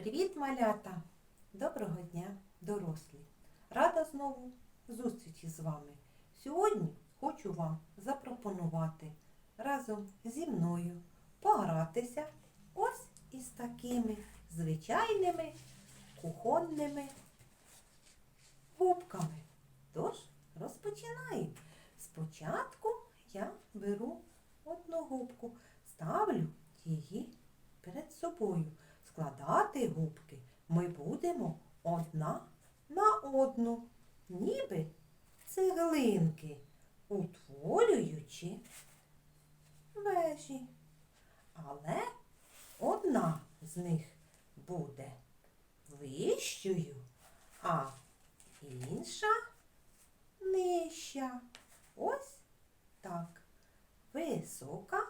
Привіт, малята! Доброго дня, дорослі! Рада знову зустрічі з вами. Сьогодні хочу вам запропонувати разом зі мною погратися ось із такими звичайними кухонними губками. Тож розпочинаємо. Спочатку я беру одну губку, ставлю її перед собою. Складати губки ми будемо одна на одну, ніби цеглинки, утворюючи вежі. Але одна з них буде вищою, а інша нижча. Ось так. Висока,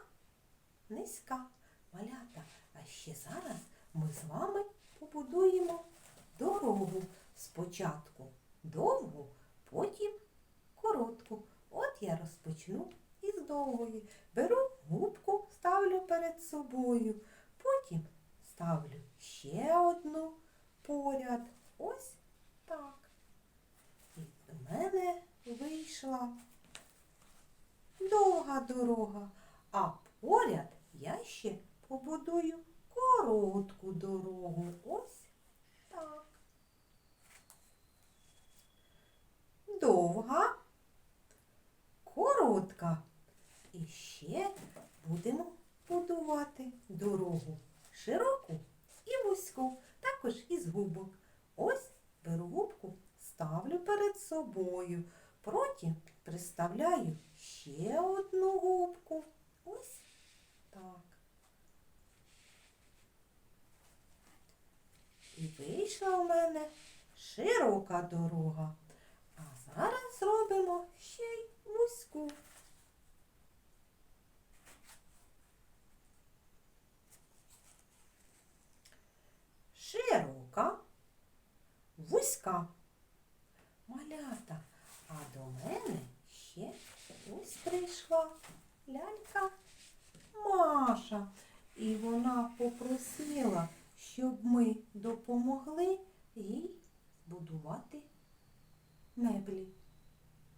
низька. Малята. А ще зараз ми з вами побудуємо дорогу. Спочатку довгу, потім коротку. От я розпочну із довгої. Беру губку, ставлю перед собою. Потім ставлю ще одну поряд. Ось так. І в мене вийшла довга дорога, а поряд я ще побудую коротку дорогу. Ось так. Довга, коротка. І ще будемо будувати дорогу широку і вузьку, також із губок. Ось беру губку, ставлю перед собою. Потім приставляю ще одну губку. Ось так. І вийшла у мене широка дорога. А зараз зробимо ще й вузьку. Широка, вузька. Малята, а до мене ще ось прийшла лялька Маша. І вона попросила, щоб ми допомогли їй будувати меблі.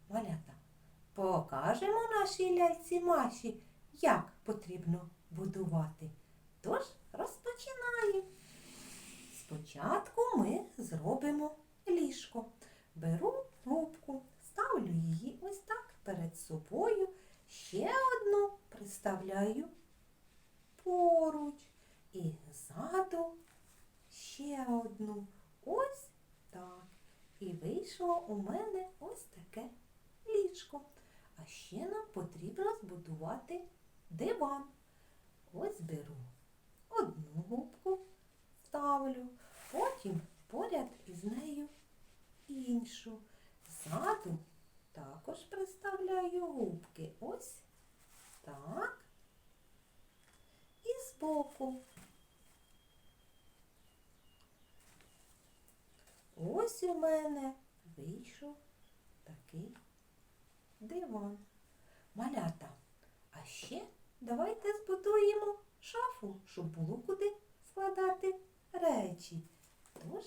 Малята, покажемо нашій ляльці Маші, як потрібно будувати. Тож розпочинаємо. Спочатку ми зробимо ліжко. Беру губку, ставлю її ось так перед собою. Ще одну приставляю поруч. І ззаду ще одну. Ось так. І вийшло у мене ось таке ліжко. А ще нам потрібно збудувати диван. Ось беру одну губку, ставлю, потім поряд із нею іншу. Ззаду також приставляю губки. Ось так. І збоку. Ось у мене вийшов такий диван. Малята. А ще давайте збудуємо шафу, щоб було куди складати речі. Тож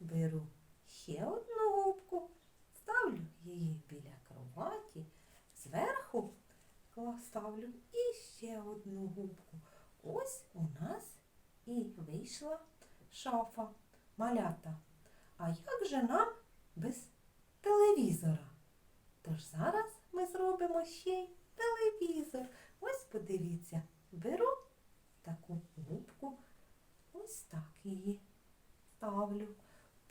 беру ще одну губку, ставлю її біля кроваті, зверху ставлю і ще одну губку. Ось у нас і вийшла шафа малята. А як же нам без телевізора? Тож зараз ми зробимо ще й телевізор. Ось подивіться, беру таку губку, ось так її ставлю.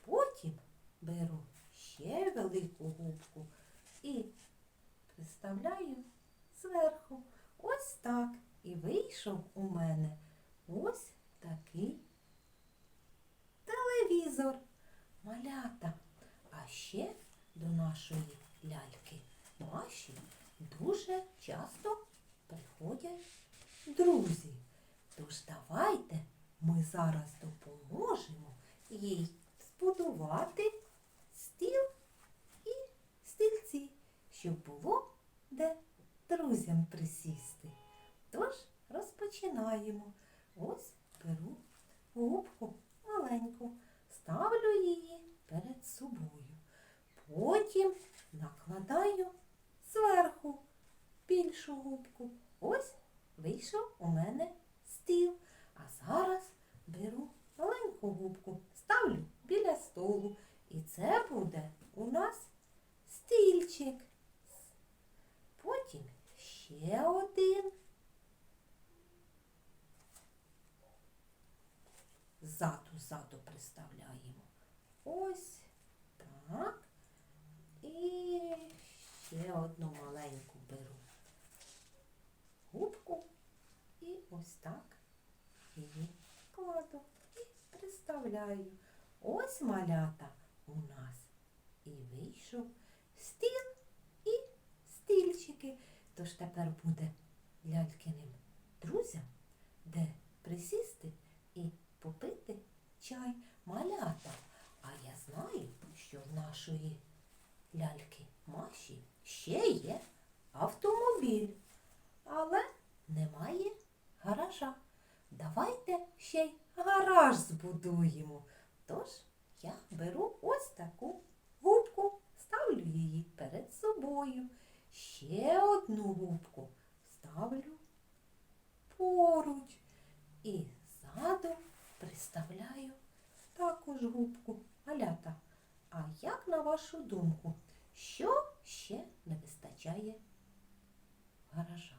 Потім беру ще велику губку і приставляю зверху. Ось так. І вийшов у мене ось такий телевізор. Малята. А ще до нашої ляльки Маші дуже часто приходять друзі. Тож давайте ми зараз допоможемо їй збудувати стіл і стільці, щоб було де друзям присісти. Тож розпочинаємо. Ось беру губку маленьку, ставлю її перед собою. Потім накладаю зверху більшу губку. Ось вийшов у мене стіл. А зараз беру маленьку губку, ставлю біля столу. І це буде у нас стільчик. Потім ще один. Ззаду, ззаду приставляємо. Ось так. І ще одну маленьку беру губку і ось так її кладу і приставляю. Ось малята у нас і вийшов стіл і стільчики. Тож тепер буде лялькиним друзям, де присісти попити чай малята. А я знаю, що в нашої ляльки Маші ще є автомобіль, але немає гаража. Давайте ще й гараж збудуємо. Тож я беру ось таку губку, ставлю її перед собою. Ще одну губку ставлю поруч і ззаду приставляю також губку. Малята, а як на вашу думку, що ще не вистачає гаража?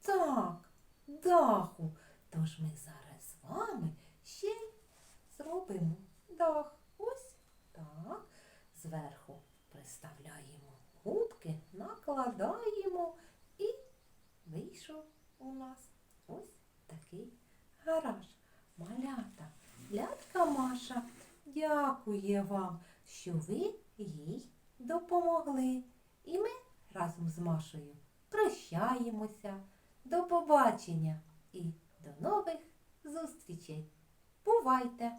Так, даху. Тож ми зараз з вами ще зробимо дах. Ось так. Зверху приставляємо губки, накладаємо і вийшов у нас ось такий гараж. Малята, лятка Маша дякує вам, що ви їй допомогли. І ми разом з Машею прощаємося. До побачення і до нових зустрічей. Бувайте!